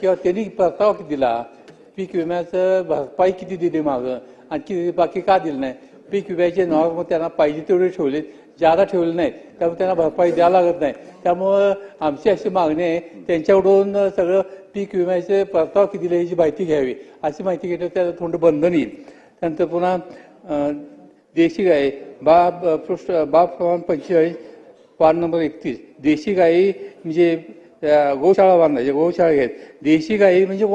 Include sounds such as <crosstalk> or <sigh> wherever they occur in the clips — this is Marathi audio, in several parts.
किंवा त्यांनी परतावा किती दिला? पीक विम्याचं भरपाई किती दिली मागं? आणखी बाकी का दिलं नाही? पीक विम्याचे नॉर्म त्यांना पाहिजे तेवढे ठेवले जादा ठेवले नाहीत. त्यामुळे त्यांना भरपाई द्यावं लागत नाही. त्यामुळं आमची अशी मागणी आहे. त्यांच्याकडून सगळं पीक विम्याचे परतावा किती दिले याची माहिती घ्यावी. अशी माहिती घेतली त्याला थोडं बंधन येईल त्यानंतर पुन्हा देशी गाय बाब पृष्ठ बाब प्रमाण पंचेचाळीस पान नंबर एकतीस. देशी गाई म्हणजे गोशाळा बांधायच्या गोशाळा आहेत. देशी गाई म्हणजे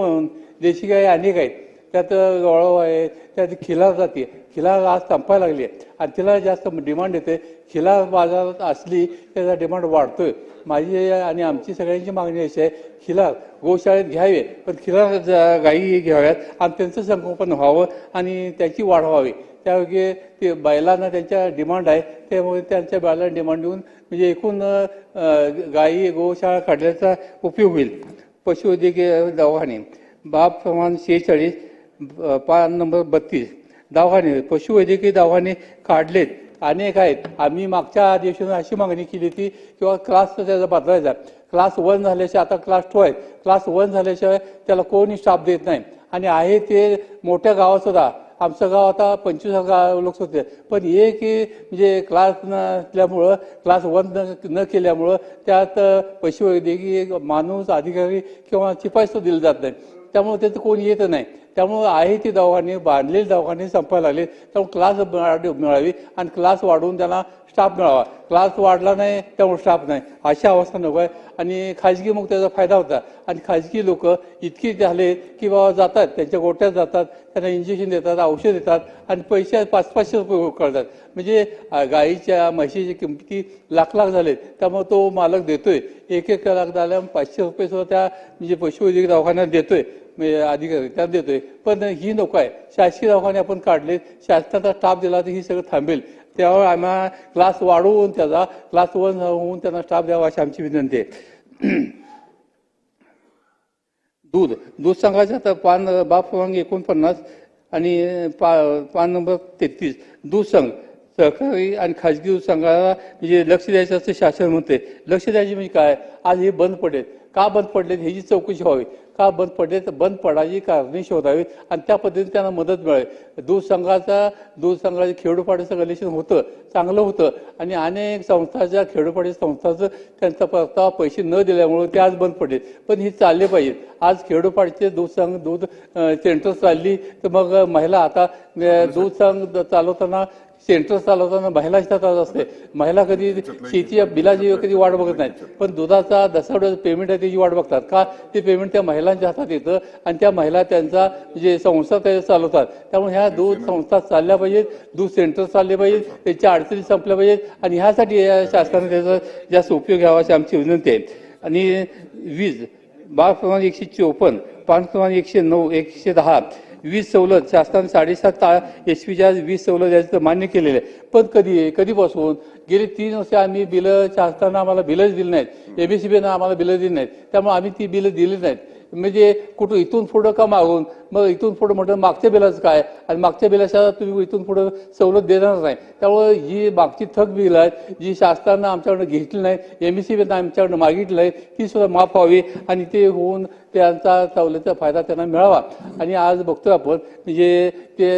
देशी गाई अनेक आहेत. त्यात गळव आहे त्यात खिला जाते. खिला आज संपायला लागली आहे. आणि तिला जास्त डिमांड येते. खिला बाजारात असली त्याचा डिमांड वाढतोय. माझी आणि आमची सगळ्यांची मागणी अशी आहे खिला गोशाळेत घ्यावे पण खिला गाई घ्याव्यात आणि त्यांचं संगोपन व्हावं आणि त्याची वाढ व्हावी. त्यायोगे ते बैलांना त्यांच्या डिमांड आहे. त्यामुळे त्यांच्या बैलांना डिमांड देऊन म्हणजे एकूण गायी गोशाळा काढण्याचा उपयोग होईल. पशुवैद्यकीय दवाखाने. बाब प्रमाण शेहेचाळीस पान नंबर बत्तीस. दवाखाने पशुवैद्यकीय दवाखाने काढलेत. अनेक आहेत. आम्ही मागच्या अधिवेशनात अशी मागणी केली होती किंवा क्लास त्याचा बदलायचा क्लास वन झाल्याशिवाय आता क्लास टू आहे. क्लास वन झाल्याशिवाय त्याला कोणी स्टाफ देत नाही. आणि आहे ते मोठ्या गावात सुद्धा. आमचं गाव आता पंचवीस गाव लोक होते पण एक म्हणजे क्लास नसल्यामुळं क्लास वन न न केल्यामुळं त्यात पशुवैद्यकीय माणूस अधिकारी किंवा शिपाई दिली जात नाही त्यामुळे त्याचं कोणी येत नाही. त्यामुळं आहे ती दवाखाने बांधलेली दवाखाने संपायला लागले. त्यामुळे क्लास मिळावी आणि क्लास वाढवून त्यांना स्टाफ मिळावा. क्लास वाढला नाही त्यामुळे स्टाफ नाही. अशी अवस्था नको आहे. आणि खाजगी मग त्याचा फायदा होता. आणि खाजगी लोक इतकी झाले की बाबा जातात त्यांच्या गोट्यात जातात त्यांना इंजेक्शन देतात औषध देतात आणि पैसे पाच पाचशे रुपये करतात म्हणजे गाईच्या म्हशीच्या किमती लाख लाख झालेत. त्यामुळे तो मालक देतोय. एक एक लाख झाल्या पाचशे रुपये सुद्धा त्या म्हणजे पशुवैद्यकीय दवाखान्यात देतोय. म्हणजे अधिकारी त्यात देतोय. पण ही नको आहे. शासकीय दवाखाने आपण काढले शासनाचा स्टाफ दिला तर ही सगळं थांबेल. त्यामुळे आम्हाला क्लास वाढवून त्याचा क्लास वन होऊन त्यांना स्टाफ द्यावा अशी आमची विनंती आहे. दूध दूध संघाचा तर पान बाप क्रमांक एकोणपन्नास आणि पा पान नंबर तेहतीस. दूध संघ सहकारी आणि खाजगी दूध संघाला म्हणजे लक्ष द्यायचं असं शासन म्हणते लक्ष द्यायचे म्हणजे काय? आज हे बंद पडेल. का बंद पडलेत ह्याची चौकशी व्हावी? का बंद पडले तर बंद पडायची कारणे शोधावीत. आणि त्या पद्धतीने त्यांना मदत मिळेल दूध संघाचा दूध संघाचे खेडोपाडीचं कलेक्शन होतं चांगलं होतं. आणि अनेक संस्थाच्या खेडोपाडी संस्थाचं त्यांचा परतावा पैसे न दिल्यामुळे ते आज बंद पडले पण हे चालले पाहिजेत. आज खेडोपाडीचे दूध संघ दूध सेंटर चालली तर मग महिला आता दूध संघ चालवताना सेंटर चालवताना महिलांच्या हातात असते. महिला कधी शेतीच्या बिलाची कधी वाट बघत नाहीत पण दुधाचा दसावड्याचं पेमेंट आहे त्याची वाट बघतात. का? ते पेमेंट त्या महिलांच्या हातात येतं आणि त्या महिला त्यांचा जे संस्था त्या चालवतात. त्यामुळे ह्या दूध संस्था चालल्या पाहिजेत. दूध सेंटर चालले पाहिजेत. त्याच्या अडचणी संपल्या पाहिजेत. आणि ह्यासाठी या शासनाने त्याचा जास्त उपयोग घ्यावा अशी आमची विनंती आहे. आणि वीज बाग क्रमांक एकशे चोपन्न पान क्रमांक एकशे नऊ एकशे दहा वीज सवलत शासनाने साडेसात ता एच पीच्या वीज सवलत द्यायचं मान्य केलेलं आहे पण कधी आहे कधीपासून? गेली तीन वर्ष आम्ही बिलं शासनानं आम्हाला बिलच दिली नाहीत. एबीसीबीनं आम्हाला बिलं दिली नाहीत. त्यामुळे आम्ही ती बिलं दिली नाहीत. म्हणजे कुठं इथून पुढं का मागून? मग इथून पुढं म्हटलं मागच्या बिलाचं काय? आणि मागच्या बिलाच्या तुम्ही इथून पुढं सवलत देणार नाही. त्यामुळे जी मागची थक बिल आहेत जी शासनानं आमच्याकडनं घेतली नाही एम एस आमच्याकडनं मागितलं आहे ती सुद्धा माफ व्हावी आणि ते होऊन त्यांचा सवलतीचा फायदा त्यांना मिळावा. आणि आज बघतो आपण म्हणजे ते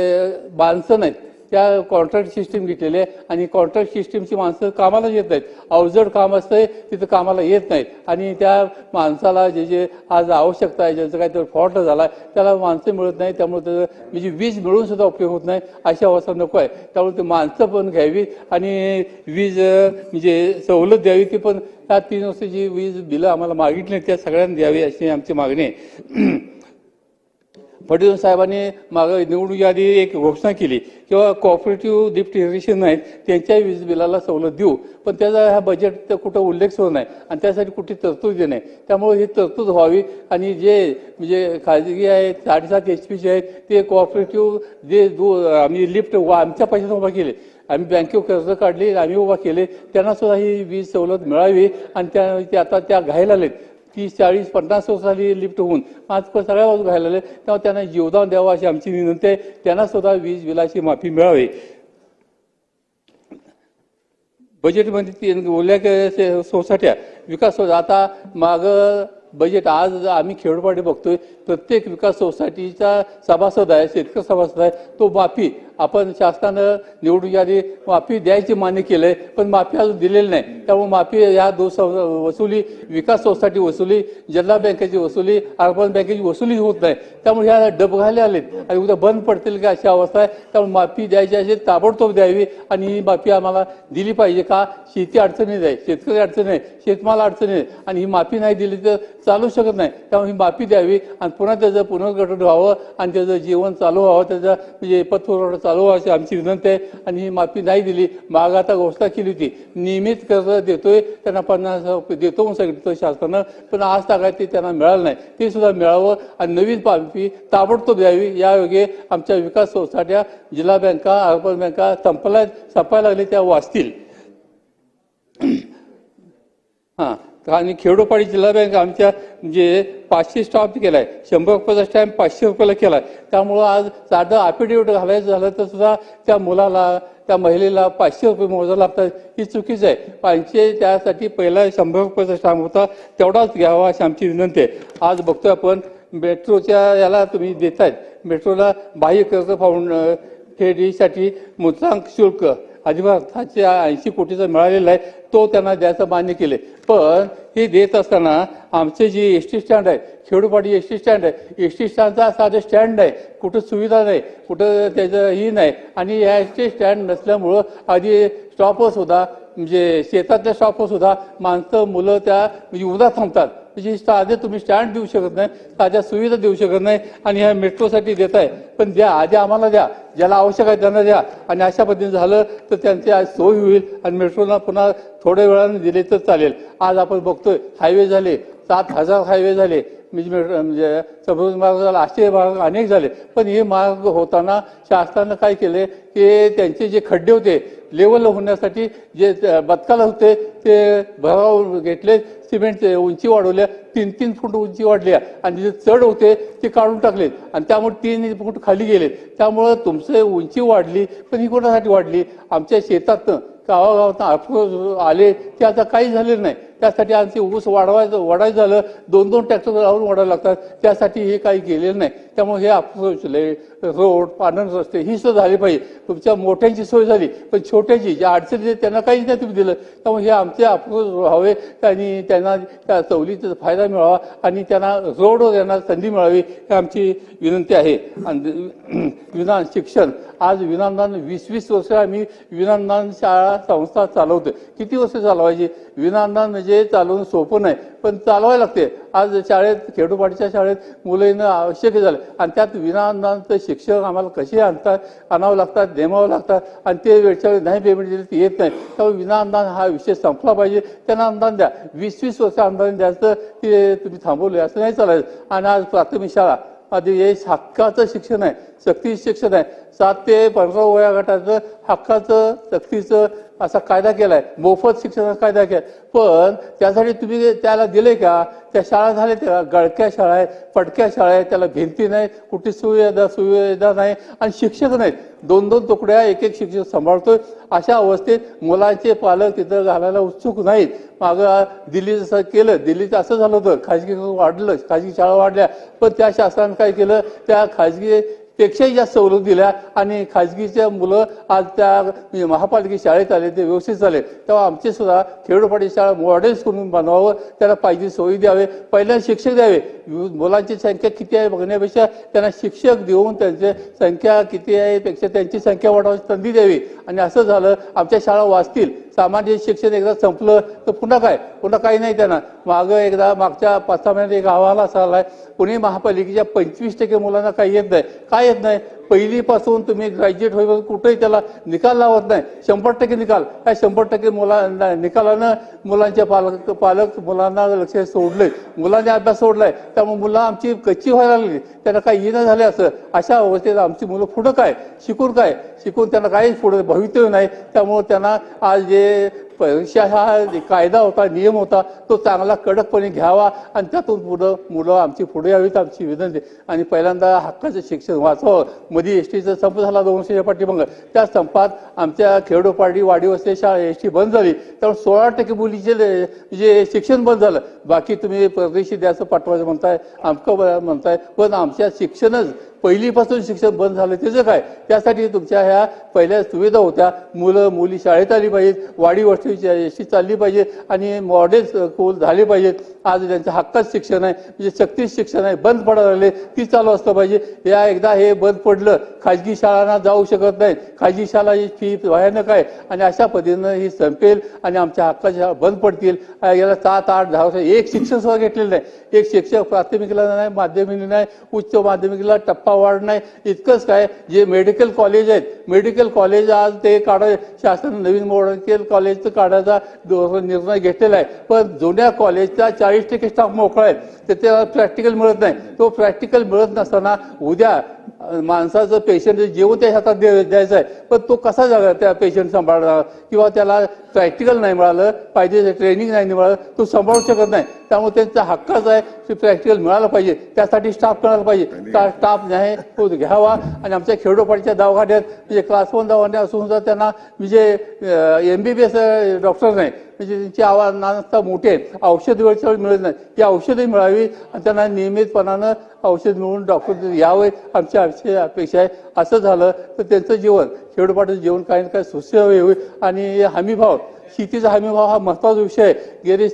माणसं नाहीत त्या कॉन्ट्रॅक्ट सिस्टीम घेतलेली आहे आणि कॉन्ट्रॅक्ट सिस्टीमची माणसं कामाला येत नाहीत. अवजड काम असतंय तिथं कामाला येत नाहीत. आणि त्या माणसाला जे जे आज आवश्यकता आहे ज्याचं काहीतरी फॉल्ट झाला त्याला माणसं मिळत नाही त्यामुळे त्याचं म्हणजे वीज मिळून सुद्धा उपयोग होत नाही अशी अवस्था नको आहे. त्यामुळे ते माणसं पण घ्यावी आणि वीज म्हणजे सवलत द्यावी. ती पण त्या तीन वर्षाची वीज बिलं आम्हाला मागितली त्या सगळ्यांना द्यावी अशी आमची मागणी आहे. फडणवीस साहेबांनी माग निवडणूक यादी एक घोषणा केली किंवा कॉपरेटिव्ह लिफ्ट इरिगेशन आहेत त्यांच्या वीज बिलाला सवलत देऊ. पण त्याचा ह्या बजेट कुठं उल्लेख सुरू नाही. आणि त्यासाठी कुठे तरतूद नाही त्यामुळे ही तरतूद व्हावी. आणि जे म्हणजे खाजगी आहेत साडेसात एच पीचे आहेत ते कॉपरेटिव्ह जे दो आम्ही लिफ्ट आमच्या पैशातून उभा केले. आम्ही बँकेवर कर्ज काढले आम्ही उभा केले. त्यांना सुद्धा ही वीज सवलत मिळावी. आणि त्या ते आता त्या घायला आलेत तीस चाळीस पन्नास वर्षाली लिफ्ट होऊन आज पण सगळ्या बाजू घायला आले तेव्हा त्यांना जीवदान द्यावं अशी आमची विनंती आहे. त्यांना सुद्धा वीज बिलाची माफी मिळावी. बजेटमध्ये ती ओल्या सोसायट्या विकास आता माग बजेट आज आम्ही खेडोपाडी बघतोय प्रत्येक विकास सोसायटीचा सभासद आहे शेतकरी सभासद आहे तो माफी आपण शासनानं निवडून यादी माफी द्यायची मान्य केलंय पण माफी अजून दिलेली नाही. त्यामुळे माफी या दो वसुली विकास सोसायटी वसुली जिल्हा बँकेची वसुली अर्बन बँकेची वसुली होत नाही. त्यामुळे ह्या डबघाले आलेत आणि उद्या बंद पडतील का अशी अवस्था आहे. त्यामुळे माफी द्यायची असेल ताबडतोब द्यावी आणि ही माफी आम्हाला दिली पाहिजे का? शेती अडचणीत आहे शेतकरी अडचणी आहे शेतमाल अडचणी आहे आणि ही माफी नाही दिली तर चालू शकत नाही. त्यामुळे ही माफी द्यावी आणि पुन्हा त्याचं पुनर्गठन व्हावं आणि त्याचं जीवन चालू व्हावं त्याचं म्हणजे पतपुरवठा चालू अशी आमची विनंती आहे. आणि ही माफी नाही दिली माग आता घोषणा केली होती. नियमित कर्ज देतोय त्यांना पन्नास देतो म्हणून सांगितलं शासनानं. पण आज तागायत ते त्यांना मिळालं नाही. ते सुद्धा मिळावं आणि नवीन माफी ताबडतोब द्यावी. यायोगे आमच्या विकास सोसायट्या जिल्हा बँका अर्बन बँका संपला संपायला लागले त्या वाचतील. <clears throat> हां. आणि खेडोपाडी जिल्हा बँक आमच्या जे पाचशे स्टॉप केला आहे शंभर रुपयाचा स्टॅम्प पाचशे रुपयाला केला आहे त्यामुळं आज साधं अफिडेविट घालायचं झालं तर सुद्धा त्या मुलाला त्या महिलेला पाचशे रुपये मोजायला लागतात ही चुकीचं आहे. पाचशे त्यासाठी पहिला शंभर रुपयाचा स्टॅम्प होता तेवढाच घ्यावा अशी आमची विनंती आहे. आज बघतोय आपण मेट्रोच्या याला तुम्ही देतायत. मेट्रोला बाह्य कर्ज फाउंड फेडीसाठी मुद्रांक शुल्क अधिभाराचे ऐंशी कोटीचा मिळालेला आहे तो त्यांना द्यायचं मान्य केले पण हे देत असताना आमचे जे एस टी स्टँड आहे खेडोपाडी एस टी स्टँड आहे एस टी स्टँडचा साधं स्टँड नाही कुठं सुविधा नाही कुठं त्याचं ही नाही. आणि या एस टी स्टँड नसल्यामुळं आधी स्टॉपवर सुद्धा म्हणजे शेतातल्या स्टॉपवर सुद्धा माणसं मुलं त्या म्हणजे थांबतात. विशेषतः आधी तुम्ही स्टँड देऊ शकत नाही साध्या सुविधा देऊ शकत नाही आणि ह्या मेट्रोसाठी देत आहे पण द्या आधी आम्हाला द्या ज्याला आवश्यक आहे त्यांना द्या. आणि अशा पद्धतीने झालं तर त्यांची आज सोय होईल आणि मेट्रोला पुन्हा थोड्या वेळाने दिले तर चालेल. आज आपण बघतोय हायवे झाले सात हजार हायवे झाले. म्हणजे म्हणजे समुद्र मार्ग झाला असे मार्ग अनेक झाले. पण हे मार्ग होताना शासनानं काय केले की त्यांचे जे खड्डे होते लेवल होण्यासाठी जे बदकाला होते ते भराव घेतले सिमेंटचे उंची वाढवल्या तीन तीन फूट उंची वाढल्या. आणि जे चढ होते ते काढून टाकलेत आणि त्यामुळे तीन फूट खाली गेले. त्यामुळं तुमचं उंची वाढली पण ही कोणासाठी वाढली? आमच्या शेतातनं गावागावात आले ते आता काही झालेलं नाही. त्यासाठी आमची ऊस वाढवायचं वाढायचं झालं दोन दोन ट्रॅक्टर लावून वाढायला लागतात. त्यासाठी हे काही गेलेलं नाही. त्यामुळे हे आपले रोड पानन रस्ते ही सुद्धा झाली पाहिजे. तुमच्या मोठ्यांची सोय झाली पण छोट्याची ज्या अडचणी त्यांना काहीच नाही तुम्ही दिलं. त्यामुळे हे आमचे अफरोज व्हावे आणि त्यांना त्या सवलीचा फायदा मिळावा आणि त्यांना रोडवर त्यांना संधी मिळावी ही आमची विनंती आहे. आणि <clears throat> विधान शिक्षण आज विनानदान वीस वीस वर्ष आम्ही विनानदान शाळा संस्था चालवतो किती वर्ष चालवायची? विनानदान जे चालवणं सोपं नाही पण चालवायला लागते. आज शाळेत खेडोपाडीच्या शाळेत मुलं येणं आवश्यक झालं. आणि त्यात विनाअनुदानचं शिक्षक आम्हाला कसे आणतात आणावं लागतात नेमावं लागतात आणि ते वेळच्या वेळी नाही पेमेंट दिले ते येत नाही. त्यामुळे विनाअनुदान हा विषय संपला पाहिजे. त्यांना अनुदान द्या. वीस वीस वर्ष अनुदान द्यायचं ते तुम्ही थांबवले असं नाही चालायचं. आणि आज प्राथमिक शाळा. आधी हे हक्काचं शिक्षण आहे सक्तीचं शिक्षण आहे. सात ते पंधरा वया गटाचं हक्काचं सक्तीचं असा कायदा केलाय. मोफत शिक्षणाचा कायदा केला पण त्यासाठी तुम्ही त्याला दिले का? त्या शाळा झाल्या त्या गळक्या शाळा आहेत पटक्या शाळा आहेत त्याला भिंती नाही कुठे सुविधा सुविधा नाही आणि शिक्षक नाहीत. दोन दोन तुकड्या एक एक शिक्षक सांभाळतोय. अशा अवस्थेत मुलांचे पालक तिथं घालायला उत्सुक नाहीत. मागं दिल्ली जसं केलं दिल्लीत असं झालं होतं. खाजगी वाढलं खाजगी शाळा वाढल्या. पण त्या शासनानं काय केलं? त्या खाजगी पेक्षाही जास्त सवलत दिल्या आणि खाजगीच्या मुलं आज त्या म्हणजे शाळेत आले ते व्यवस्थित झाले. तेव्हा आमचे सुद्धा खेडोपाडी शाळा मॉडेल्स करून बनवावं त्याला पाहिजे सोयी द्यावे पहिल्या शिक्षक द्यावे. मुलांची संख्या किती आहे बघण्यापेक्षा त्यांना शिक्षक देऊन त्यांची संख्या किती आहे पेक्षा त्यांची संख्या वाढवायची संधी द्यावी. आणि असं झालं आमच्या शाळा वाचतील. सामान्य शिक्षण एकदा संपलं तर पुन्हा काय? पुन्हा काही नाही त्यांना. मागं एकदा मागच्या पाच सहा महिन्यात एक अहवाल असा आलाय पुणे महापालिकेच्या पंचवीस टक्के मुलांना काही येत नाही. काय येत नाही? पहिलीपासून तुम्ही ग्रॅज्युएट होईपासून कुठेही त्याला निकाल लावत नाही. शंभर टक्के निकाल. या शंभर टक्के मुलांना निकालानं मुलांच्या पालक पालक मुलांना लक्ष सोडले. मुलांनी अभ्यास सोडलाय. त्यामुळे मुलं आमची कच्ची व्हायला लागली. त्यांना काही येणं झाले असं अशा अवस्थेत आमची मुलं पुढं काय? शिकून काय? शिकून त्यांना काही पुढे भवितव्य नाही. त्यामुळे त्यांना आज जे परीक्षा हा कायदा होता नियम होता तो चांगला कडकपणे घ्यावा आणि त्यातून पुढं मुलं आमची पुढे यावीत आमची विनंती आणि पहिल्यांदा हक्काचं शिक्षण वाचावं मध्ये एस टीचा संप झाला दोनशे वर्षाच्या त्या संपात आमच्या खेडोपाडी वाडी वस्ती शाळा एस टी बंद झाली. त्यामुळे सोळा टक्के मुलीचे जे शिक्षण बंद झालं. बाकी तुम्ही परदेशी द्यायचं पाठवायचं म्हणताय आमकं म्हणताय पण आमच्या शिक्षणच पहिलीपासून शिक्षण बंद झालं. त्याचं काय? त्यासाठी तुमच्या ह्या पहिल्या सुविधा होत्या. मुलं मुली शाळेत आली पाहिजेत. वाडी वस्तीची अशी चालली पाहिजे आणि मॉडेल स्कूल झाले पाहिजेत. आज त्यांचं हक्काचं शिक्षण आहे म्हणजे सक्तीच शिक्षण आहे बंद पडायला लागले ती चालू असलं पाहिजे. या एकदा हे बंद पडलं खाजगी शाळांना जाऊ शकत नाही खाजगी शाळाची फी भयानक आहे. आणि अशा पद्धतीनं ही संपेल आणि आमच्या हक्काच्या बंद पडतील. याला सात आठ दहा वर्ष एक शिक्षण सुद्धा घेतलेलं नाही. एक शिक्षक प्राथमिकला नाही माध्यमिकला नाही उच्च माध्यमिकला टप्पा वाढ नाही. इतकंच काय जे मेडिकल कॉलेज आहेत मेडिकल कॉलेज आज ते काढा शासन नवीन मेडिकल कॉलेजचं काढायचा निर्णय घेतलेला आहे. पण जुन्या कॉलेजचा चाळीस टक्के स्टाफ मोकळा आहे त्याला प्रॅक्टिकल मिळत नाही. तो प्रॅक्टिकल मिळत नसताना उद्या माणसाचं पेशंट जेवण त्या हातात दे- द्यायचं आहे पण तो कसा जागा त्या पेशंट सांभाळणार किंवा त्याला प्रॅक्टिकल नाही मिळालं पाहिजे ट्रेनिंग नाही मिळालं तो सांभाळू शकत नाही. त्यामुळे त्यांचा हक्कच आहे. की प्रॅक्टिकल मिळालं पाहिजे. त्यासाठी स्टाफ मिळाला पाहिजे. त्या स्टाफ नाही तो घ्यावा. आणि आमच्या खेडोपाडीच्या दवाखान्यात म्हणजे क्लास वन दवाखान्यात असून सुद्धा त्यांना म्हणजे M B B S doctor नाही. म्हणजे त्यांची आवाज नानसता मोठी औषध वेळच्या वेळी मिळत नाही. ती औषधही मिळावी आणि त्यांना नियमितपणानं औषध मिळून डॉक्टर यावे आमची अशी अपेक्षा आहे. असं झालं तर त्यांचं जीवन खेडोपाडीचं जीवन काही ना काही सुस्यय होईल. आणि हमीभाव शेतीचा हमीभाव हा महत्त्वाचा विषय आहे.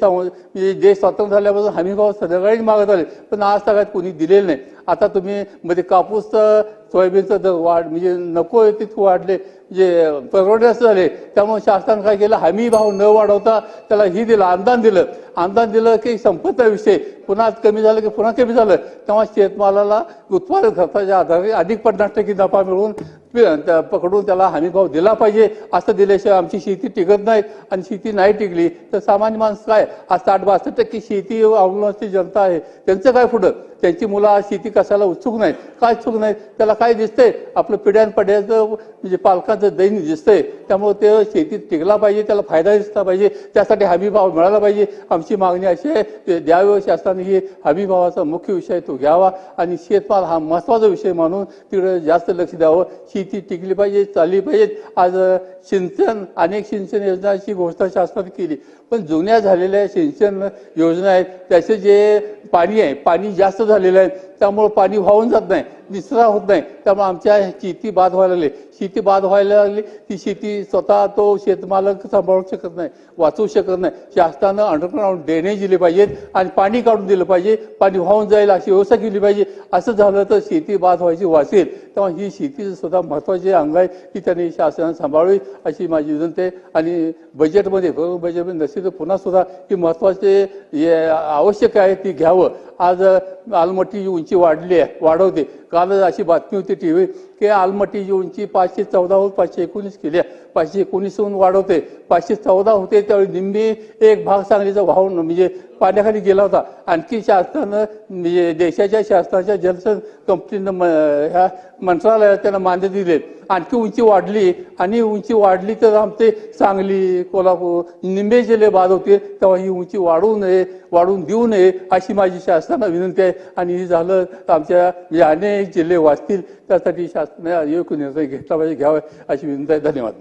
म्हणजे देश स्वतंत्र झाल्यापासून हमीभाव सगळ्यांनी मागत आले. पण आज सगळ्यात कोणी दिलेलं नाही. आता तुम्ही मध्ये कापूसचं सोयाबीनचं दर वाढ म्हणजे नको आहे तितकं वाढले म्हणजे परवडण्यास झाले त्यामुळे शासनानं काय केलं? हमी भाव न वाढवता त्याला ही दिलं अनुदान दिलं. अनुदान दिलं की संपत्ता विषय. पुन्हा कमी झालं की पुन्हा कमी झालं. तेव्हा शेतमालाला उत्पादन खर्चाच्या आधारे अधिक पन्नास टक्के नफा मिळवून त्या पकडून त्याला हमी भाव दिला पाहिजे असं दिल्याशिवाय आमची शेती टिकत नाही. आणि शेती नाही टिकली तर सामान्य माणसं काय? आज साठ बासष्ट टक्के शेती अवलंबून जनता आहे. त्यांचं काय पुढं? त्यांची मुलं आज शेती कशाला उत्सुक नाहीत? काय उत्सुक नाही त्याला काय दिसतंय? आपलं पिढ्यान पड्याचं म्हणजे पालकांचं दैनिक दिसतंय. त्यामुळे ते शेतीत टिकला पाहिजे त्याला फायदा दिसला पाहिजे. त्यासाठी हमी भाव मिळाला पाहिजे. आमची मागणी अशी आहे ते द्यावं शासनाने ही हमी भावाचा मुख्य विषय तो घ्यावा. आणि शेतमाल हा महत्त्वाचा विषय मानून तिकडे जास्त लक्ष द्यावं. शेती टिकली पाहिजे चालली पाहिजे. आज सिंचन अनेक सिंचन योजनांची घोषणा शासनाने केली. पण जुन्या झालेल्या सिंचन योजना आहेत त्याचे जे पाणी आहे पाणी जास्त झालेलं आहेत. त्यामुळं पाणी वाहून जात नाही निचरा होत नाही. त्यामुळे आमच्या शेती बाद व्हायला लागली. शेती बाद व्हायला लागली ती शेती स्वतः तो शेतमालक सांभाळू शकत नाही वाचवू शकत नाही. शासनानं अंडरग्राऊंड ड्रेनेज दिले पाहिजेत आणि पाणी काढून दिलं पाहिजे. पाणी वाहून जाईल अशी व्यवस्था केली पाहिजे. असं झालं तर शेती बाद व्हायची वाचेल. तेव्हा ही शेतीचं सुद्धा महत्त्वाचे अंग आहे की त्यांनी शासनानं सांभाळावी अशी माझी विनंती आहे. आणि बजेटमध्ये बजेटमध्ये नसेल तर पुन्हा सुद्धा ही महत्त्वाचे आवश्यक आहे ती घ्यावं. आज आलमट्टी उंची वाढली आहे वाढवते. कालच अशी बातमी होती टी व्ही की आलमटी उंची पाचशे चौदा पाचशे एकोणीस केली आहे. पाचशे एकोणीसहून वाढवते. पाचशे चौदा होते त्यावेळी निम्मी एक भाग सांगलीचा वाहून म्हणजे पाण्याखाली गेला होता. आणखी शासनानं म्हणजे देशाच्या शासनाच्या जलसन कंपनीनं म- ह्या मंत्रालयात त्यांना मान्य दिले. आणखी उंची वाढली. आणि उंची वाढली तर आमचे सांगली कोल्हापूर निंबे जिल्हे बाद होते तेव्हा ही उंची वाढवू नये वाढवून देऊ नये अशी माझी शासनाला विनंती आहे. आणि हे झालं आमच्या म्हणजे अनेक जिल्हे वाचतील त्यासाठी शासनाने योग्य निर्णय घेतला पाहिजे घ्यावा अशी विनंती आहे धन्यवाद.